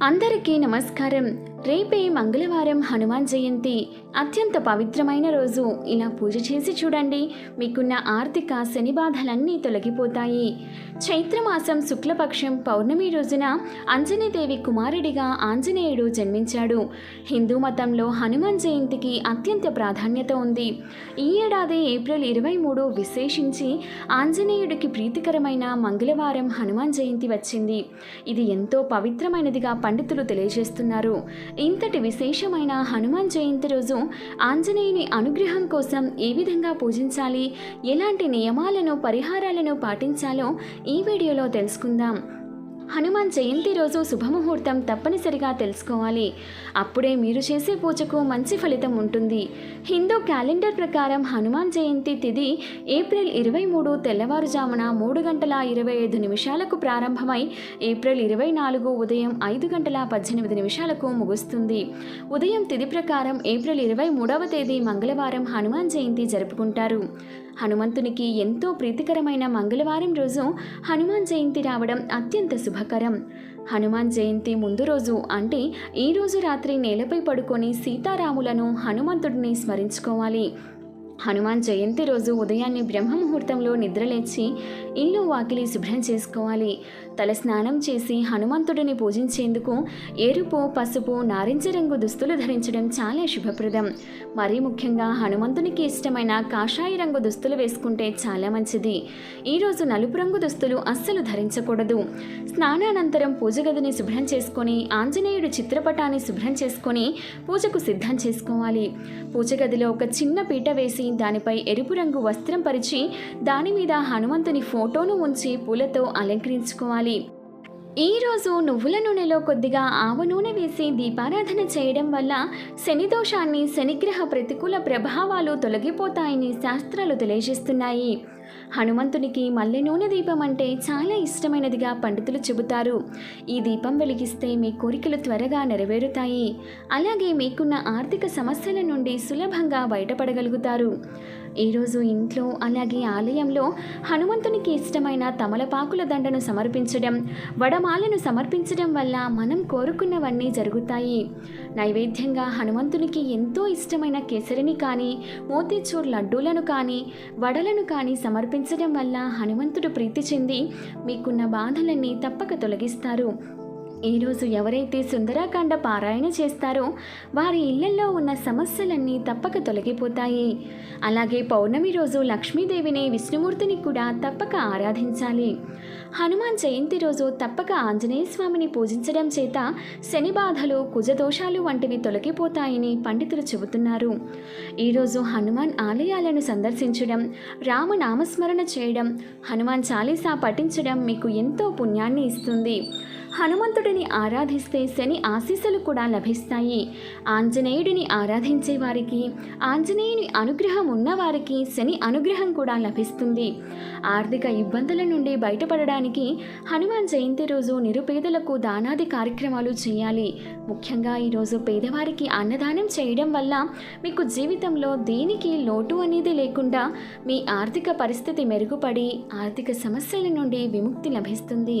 అందరికీ నమస్కారం. రేపే మంగళవారం హనుమాన్ జయంతి. అత్యంత పవిత్రమైన రోజు. ఇలా పూజ చేసి చూడండి. మీకున్న ఆర్థిక శని బాధలన్నీ తొలగిపోతాయి. చైత్రమాసం శుక్లపక్షం పౌర్ణమి రోజున అంజనీదేవి కుమారుడిగా ఆంజనేయుడు జన్మించాడు. హిందూ మతంలో హనుమాన్ జయంతికి అత్యంత ప్రాధాన్యత ఉంది. ఈ ఏడాది ఏప్రిల్ ఇరవై మూడు విశేషించి ఆంజనేయుడికి ప్రీతికరమైన మంగళవారం హనుమాన్ జయంతి వచ్చింది. ఇది ఎంతో పవిత్రమైనదిగా పండితులు తెలియజేస్తున్నారు. ఇంతటి విశేషమైన హనుమాన్ జయంతి రోజు ఆంజనేయుని అనుగ్రహం కోసం ఏ విధంగా పూజించాలి? ఎలాంటి నియమాలను పరిహారాలను పాటించాలో ఈ వీడియోలో తెలుసుకుందాం. హనుమాన్ జయంతి రోజు శుభముహూర్తం తప్పనిసరిగా తెలుసుకోవాలి. అప్పుడే మీరు చేసే పూజకు మంచి ఫలితం ఉంటుంది. హిందూ క్యాలెండర్ ప్రకారం హనుమాన్ జయంతి తిథి ఏప్రిల్ ఇరవై మూడు తెల్లవారుజామున మూడు గంటల ఇరవై ఐదు నిమిషాలకు ప్రారంభమై ఏప్రిల్ ఇరవై నాలుగు ఉదయం ఐదు గంటల పద్దెనిమిది నిమిషాలకు ముగుస్తుంది. ఉదయం తిథి ప్రకారం ఏప్రిల్ ఇరవై మూడవ తేదీ మంగళవారం హనుమాన్ జయంతి జరుపుకుంటారు. హనుమంతునికి ఎంతో ప్రీతికరమైన మంగళవారం రోజు హనుమాన్ జయంతి రావడం అత్యంత శుభకరం. హనుమాన్ జయంతి ముందు రోజు అంటే ఈ రోజు రాత్రి నేలపై పడుకొని సీతారాములను హనుమంతుడిని స్మరించుకోవాలి. హనుమాన్ జయంతి రోజు ఉదయాన్నే బ్రహ్మముహూర్తంలో నిద్రలేచి ఇల్లు వాకిలి శుభ్రం చేసుకోవాలి. తల స్నానం చేసి హనుమంతుడిని పూజించేందుకు ఎరుపు పసుపు నారింజ రంగు దుస్తులు ధరించడం చాలా శుభప్రదం. మరీ ముఖ్యంగా హనుమంతునికి ఇష్టమైన కాషాయ రంగు దుస్తులు వేసుకుంటే చాలా మంచిది. ఈరోజు నలుపు రంగు దుస్తులు అస్సలు ధరించకూడదు. స్నానానంతరం పూజ గదిని శుభ్రం చేసుకొని ఆంజనేయుడు చిత్రపటాన్ని శుభ్రం చేసుకొని పూజకు సిద్ధం చేసుకోవాలి. పూజ గదిలో ఒక చిన్న పీట వేసి దానిపై ఎరుపు రంగు వస్త్రం పరిచి దాని మీద హనుమంతుని ఫోటోను ఉంచి పూలతో అలంకరించుకోవాలి. ఈరోజు నువ్వుల నూనెలో కొద్దిగా ఆవ నూనె వేసి దీపారాధన చేయడం వల్ల శని దోషాన్ని శనిగ్రహ ప్రతికూల ప్రభావాలు తొలగిపోతాయని శాస్త్రాలు తెలియజేస్తున్నాయి. హనుమంతునికి మల్లె నూనె దీపం అంటే చాలా ఇష్టమైనదిగా పండితులు చెబుతారు. ఈ దీపం వెలిగిస్తే మీ కోరికలు త్వరగా నెరవేరుతాయి. అలాగే మీకున్న ఆర్థిక సమస్యల నుండి సులభంగా బయటపడగలుగుతారు. ఈరోజు ఇంట్లో అలాగే ఆలయంలో హనుమంతునికి ఇష్టమైన తమలపాకుల దండను సమర్పించడం వడమాలను సమర్పించడం వల్ల మనం కోరుకున్నవన్నీ జరుగుతాయి. నైవేద్యంగా హనుమంతునికి ఎంతో ఇష్టమైన కేసరిని కానీ మోతీచూర్ లడ్డూలను కానీ వడలను కానీ సమర్పించడం వల్ల హనుమంతుడు ప్రీతి చెంది మీకున్న బాధలన్నీ తప్పక తొలగిస్తారు. ఈరోజు ఎవరైతే సుందరాకాండ పారాయణ చేస్తారో వారి ఇళ్ళలో ఉన్న సమస్యలన్నీ తప్పక తొలగిపోతాయి. అలాగే పౌర్ణమి రోజు లక్ష్మీదేవిని విష్ణుమూర్తిని కూడా తప్పక ఆరాధించాలి. హనుమాన్ జయంతి రోజు తప్పక ఆంజనేయ స్వామిని పూజించడం చేత శని బాధలు కుజదోషాలు వంటివి తొలగిపోతాయని పండితులు చెబుతున్నారు. ఈరోజు హనుమాన్ ఆలయాలను సందర్శించడం రామనామస్మరణ చేయడం హనుమాన్ చాలీసా పఠించడం మీకు ఎంతో పుణ్యాన్ని ఇస్తుంది. హనుమంతుడిని ఆరాధిస్తే శని ఆశీస్సులు కూడా లభిస్తాయి. ఆంజనేయుడిని ఆరాధించే వారికి ఆంజనేయుని అనుగ్రహం ఉన్నవారికి శని అనుగ్రహం కూడా లభిస్తుంది. ఆర్థిక ఇబ్బందుల నుండి బయటపడడానికి హనుమాన్ జయంతి రోజు నిరుపేదలకు దానాది కార్యక్రమాలు చేయాలి. ముఖ్యంగా ఈరోజు పేదవారికి అన్నదానం చేయడం వల్ల మీకు జీవితంలో దేనికి లోటు అనేది లేకుండా మీ ఆర్థిక పరిస్థితి మెరుగుపడి ఆర్థిక సమస్యల నుండి విముక్తి లభిస్తుంది.